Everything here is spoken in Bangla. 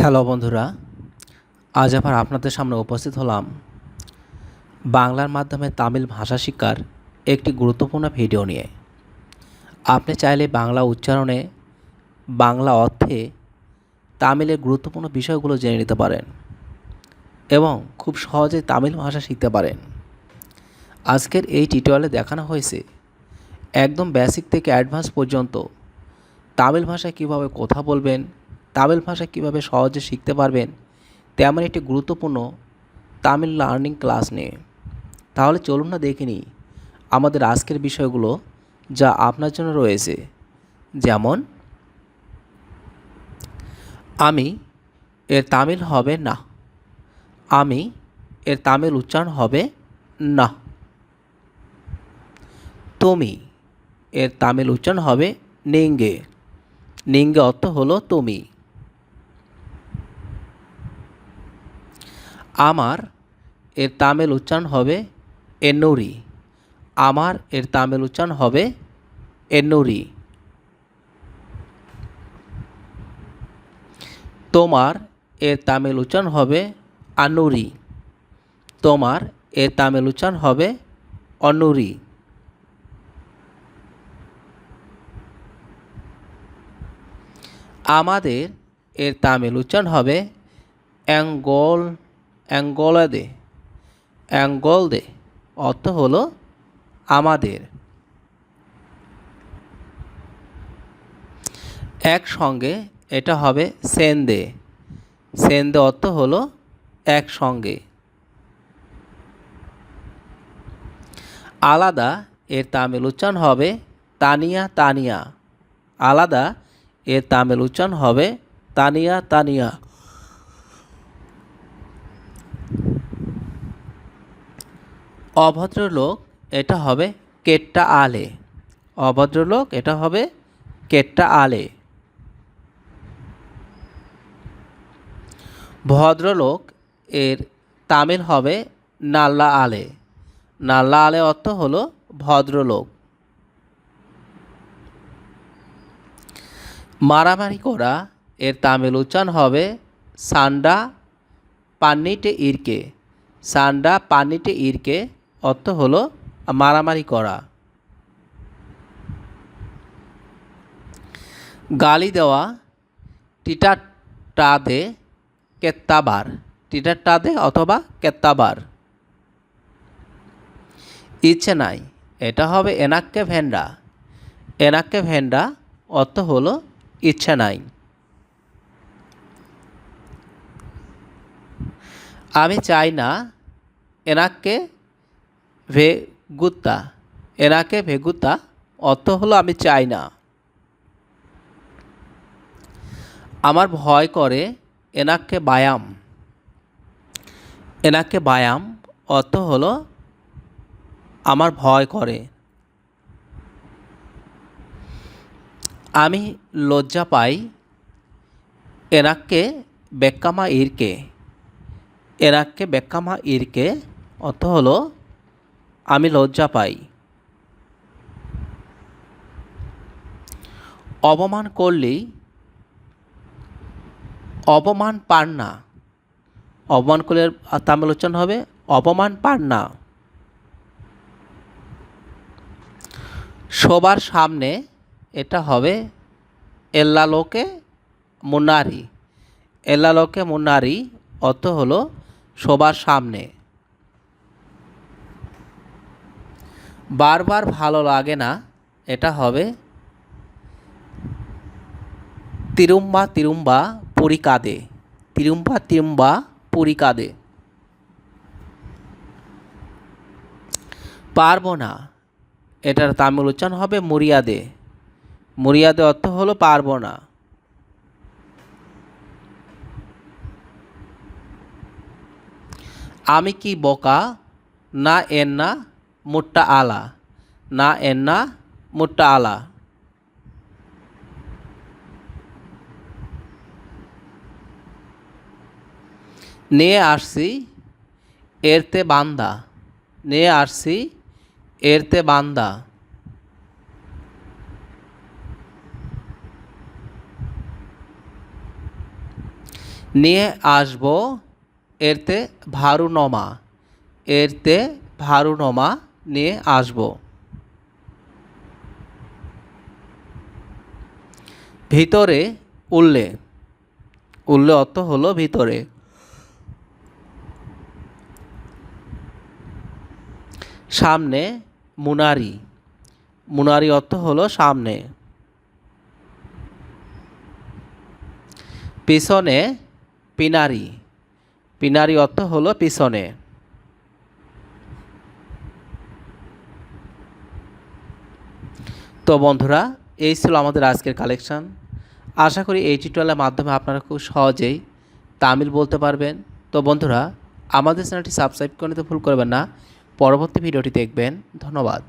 হ্যালো বন্ধুরা, আজ আবার আপনাদের সামনে উপস্থিত হলাম বাংলার মাধ্যমে তামিল ভাষা শিক্ষার একটি গুরুত্বপূর্ণ ভিডিও নিয়ে। আপনি চাইলে বাংলা উচ্চারণে, বাংলা অর্থে তামিলের গুরুত্বপূর্ণ বিষয়গুলো জেনে নিতে পারেন এবং খুব সহজে তামিল ভাষা শিখতে পারেন। আজকের এই টিউটোরিয়ালে দেখানো হয়েছে একদম বেসিক থেকে অ্যাডভান্স পর্যন্ত তামিল ভাষায় কীভাবে কথা বলবেন তামিল ভাষা কীভাবে সহজে শিখতে পারবেন? তেমন একটি গুরুত্বপূর্ণ তামিল লার্নিং ক্লাস নিয়ে। তাহলে চলুন না দেখে নিই আমাদের আজকের বিষয়গুলো যা আপনার জন্য রয়েছে। যেমন, আমি এর তামিল হবে না। আমি এর তামিল উচ্চারণ হবে না। তুমি এর তামিল উচ্চারণ হবে নিঙ্গে। নিঙ্গে অর্থ হলো তুমি। আমার এর তামিল উচ্চারণ হবে এন্নুরি। আমার এর তামিল উচ্চারণ হবে এন্নুরি। তোমার এর তামিল উচ্চারণ হবে আনুরি তোমার এর তামিল উচ্চারণ হবে অনুরি আমাদের এর তামিল উচ্চারণ হবে অ্যাঙ্গল অ্যাঙ্গলাদে অ্যাঙ্গল দে অর্থ হলো আমাদের। একসঙ্গে এটা হবে সেন্দে। সেন্দে অর্থ হলো একসঙ্গে। আলাদা এর তামিল উচ্চারণ হবে তানিয়া তানিয়া। আলাদা এর তামিল উচ্চারণ হবে তানিয়া তানিয়া। অভদ্রলোক, এটা হবে কেট্টা আলে। অভদ্রলোক, এটা হবে কেট্টা আলে। ভদ্রলোক, এর তামিল হবে নাল্লা আলে। নাল্লা আলে অর্থ হলো ভদ্রলোক। মারামারি করা, এর তামিল উচ্চারণ হবে সান্ডা পান্নিটে ইরকে। সান্ডা পান্নিটে ইরকে, অর্থ হলো মারামারি করা। গালি দেওয়া টিটা টাদে কেত্তাবার। টিটার টাদে অথবা কেত্তাবার। ইচ্ছে নাই, এটা হবে এনাক্কে ভেন্ডা। এনাক্কে ভেন্ডা, অর্থ হলো ইচ্ছে নাই। আমি চাই না এনাকে ভেগুত্তা এনাকে ভেগুত্তা অর্থ হলো আমি চাই না। আমার ভয় করে এনাকে বায়াম এনাকে বায়াম অর্থ হলো আমার ভয় করে। আমি লজ্জা পাই এনাকে বেক্কামা ইরকে। এনাকে বেক্কামা ইরকে অর্থ হলো, আমি লজ্জা পাই। অপমান করলেই অপমান পান না। অপমান করলে তামিল হবে, অপমান পান না। সবার সামনে এটা হবে, এল্লালোকে মুনারি এল্লালোকে মুনারি অর্থ হলো সবার সামনে। বারবার ভালো লাগে না, এটা হবে তিরুম্বা তিরুম্বা পরিকাদে, তিরুম্বা তিরুম্বা পরিকাদে। কাঁদে পারব না, এটার তামিল উচ্চারণ হবে মুরিয়াদে। মুরিয়াদে অর্থ হলো পারব না। আমি কি বোকা? না এর না মুট্টা আলা। না এর না মুট্টা আলা। নিয়ে আসছি এরতে বান্দা। নিয়ে আসছি এরতে বান্দা। নিয়ে আসব এরতে ভারুনমা এরতে ভারুনমা নিয়ে আসব। ভিতরে উল্লে উল্লে অর্থ হলো ভিতরে। সামনে মুনারি মুনারি অর্থ হলো সামনে। পিছনে পিনারি পিনারি অর্থ হলো পিছনে। তো বন্ধুরা, এই ছিল আমাদের আজকের কালেকশান আশা করি এই টিউটোরিয়ালের মাধ্যমে আপনারা খুব সহজেই তামিল বলতে পারবেন। তো বন্ধুরা, আমাদের চ্যানেলটি সাবস্ক্রাইব করে নিতে ভুল করবেন না। পরবর্তী ভিডিওটি দেখবেন। ধন্যবাদ।